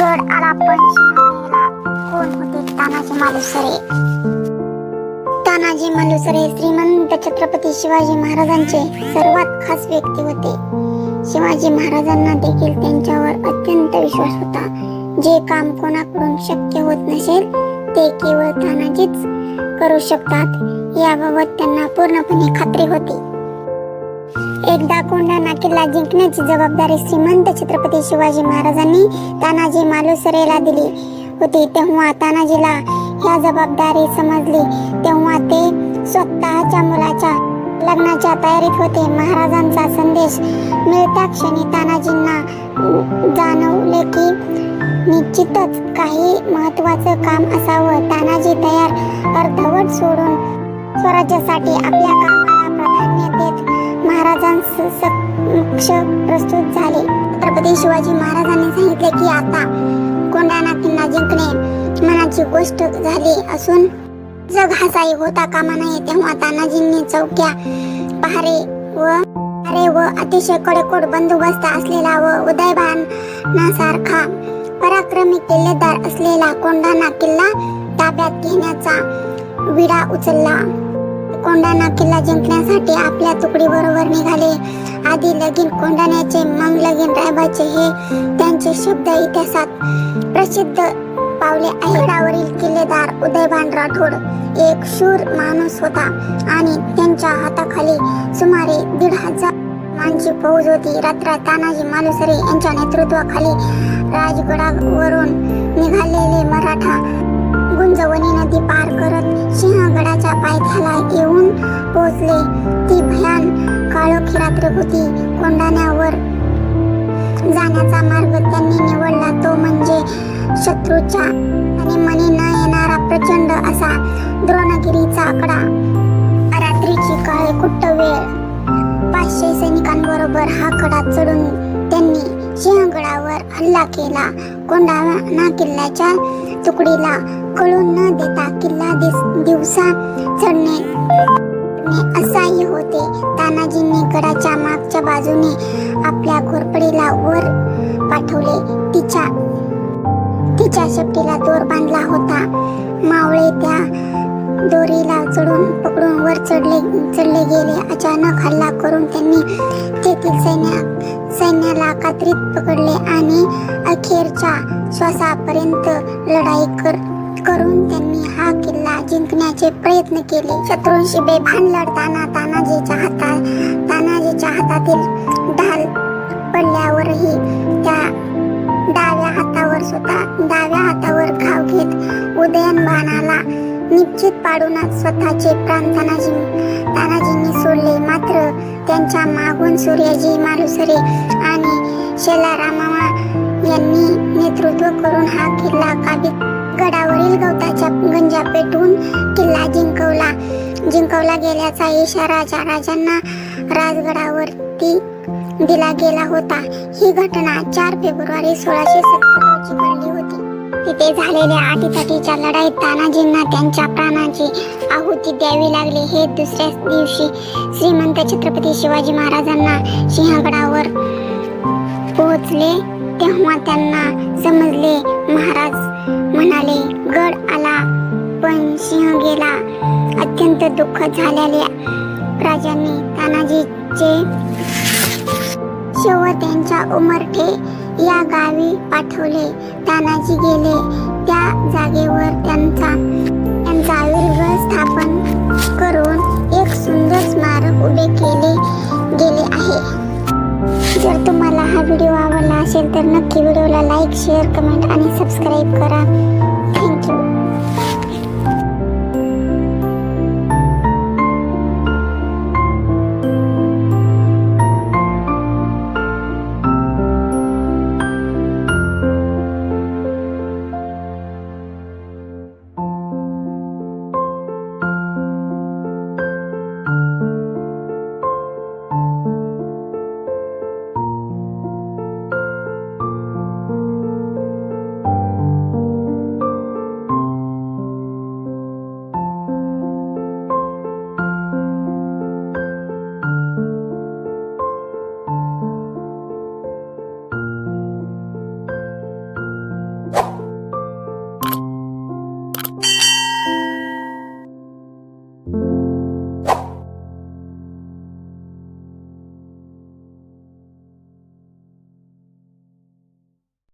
गड आला कोण होते? तानाजी मालुसरे. तानाजी मालुसरे श्रीमंत छत्रपती शिवाजी महाराजांचे सर्वात खास व्यक्ती होते. शिवाजी महाराजांना देखील त्यांच्यावर अत्यंत विश्वास होता. जे काम कोणाकडून शक्य होत नसेल ते केवळ तानाजीच करू शकतात. याबाबत त्यांना पूर्णपणे खात्री होती. एकदा कोंढाणा किल्ला जिंकण्याची जबाबदारी श्रीमंत छत्रपती शिवाजी महाराजांनी तानाजी मालुसरेला दिली होती. तेव्हा तानाजीला ह्या जबाबदारी समजली. तेव्हा ते स्वतःच्या मुलाच्या लग्नाच्या तयारीत होते. महाराजांचा संदेश मिळत्या क्षणी तानाजींना जाणवले की निश्चितच काही महत्वाचं काम असावं. तानाजी तयार अर्धवट सोडून स्वराज्यासाठी आपल्या कामाला प्राधान्य देत महाराजांस प्रस्तुत झाले. छत्रपती शिवाजी महाराजांनी सांगितले की आता कोंढाणा किल्ला जिंकणे मनाची गोष्ट झाली असून जग हसाई होता कामा नये तेव्हा तानाजींनी चौक्या पहारे व अरे व अतिशय कडेकोट बंदोबस्त असलेला व उदयभानासारखा पराक्रमी किल्लेदार असलेला कोंढाणा किल्ला ताब्यात घेण्याचा विडा उचलला. कोंढाणा किल्ला जिंकण्यासाठी आपल्या तुकडी बरोबर निघाले. आधी लगीन कोंढाण्याचे मग लगीन रायबाचे हे त्यांचे शब्द इतिहासात प्रसिद्ध पावले आहेडावरील किल्लेदार उदयभान राठोड एक शूर माणूस होता आणि त्यांच्या हाताखाली सुमारे दीड हजार मानची फौज होती. रात्र तानाजी मालुसरे यांच्या नेतृत्वाखाली राजगडावरून निघालेले मराठा गुंजवणी नदी पार करत सिंहगडाच्या पायथ्याला येऊन पोहोचले. ती भयान काळोखी रात्र होती कोंढाण्यावर. जाण्याचा मार्ग त्यांनी निवडला. तो म्हणजे शत्रूच्या आणि मनी न येणारा प्रचंड असा द्रोणगिरीचा आकडा. रात्रीची काळे कुट्ट वेळ. पाचशे सैनिकांबरोबर हा कडा चढून त्यांनी सिंहगडावर हल्ला केला. कोंढाणा किल्ल्याच्या तुकडीला कळून न देता किल्ला दिस- दिवसा चढणे. ने असह्य होते. तानाजींनी गडाच्या मागच्या बाजूने आपल्या घोरपडीला वर पाठवले. तिच्या तिच्या शेपटीला दोर बांधला होता. मावळे त्या दोरीला चढून पकडून वर चढले चढले गेले. अचानक हल्ला करून त्यांनी तेथील सैन्या सैन्याला कात्रीत पकडले आणि अखेरच्या श्वासापर्यंत लढाई कर करून त्यांनी हा किल्ला जिंकण्याचे प्रयत्न केले. शत्रूंशी बेभान लढताना तानाजीच्या हातात तानाजीच्या हातातील ढाल पडल्यावरही त्या डाव्या हातावर स्वतः डाव्या हातावर घाव घेत उदयन बाणाला निश्चित पाडूनच स्वतःचे प्राण तानाजी तानाजींनी सोडले. मात्र त्यांच्या मागून सूर्यजी मालुसरे आणि शेलारामामा यांनी नेतृत्व करून हा किल्ला काबीत गडावरील गवताच्या गंजा पेटून किल्ला जिंकवला. जिंकवला गेल्याचा इशारा ज्या राजांना राजगडावरती दिला गेला होता. ही घटना चार फेब्रुवारी सोळाशे सत्तर रोजी घडली होती. तिथे झालेल्या आटीतटीच्या लढाईत तानाजींना त्यांच्या प्राणाची आहुती द्यावी लागली. हे दुसऱ्या दिवशी श्रीमंत छत्रपती शिवाजी महाराजांना सिंहगडावर पोहोचले. तेव्हा त्यांना समजले महाराज म्हणाले गड आला पण सिंह गेला. अत्यंत दुःख झालेल्या राजांनी तानाजीचे शेव त्यांच्या उमरठे या गावी पाठवले. तानाजी गेले. त्या जागेवर त्यांचा त्यांचा आयुर्वेद स्थापन करून एक सुंदर स्मारक उभे केले गेले आहे. जर तुम्हाला हा व्हिडिओ आवडला असेल तर नक्की व्हिडिओला लाईक शेअर कमेंट आणि सबस्क्राईब करा. Thank you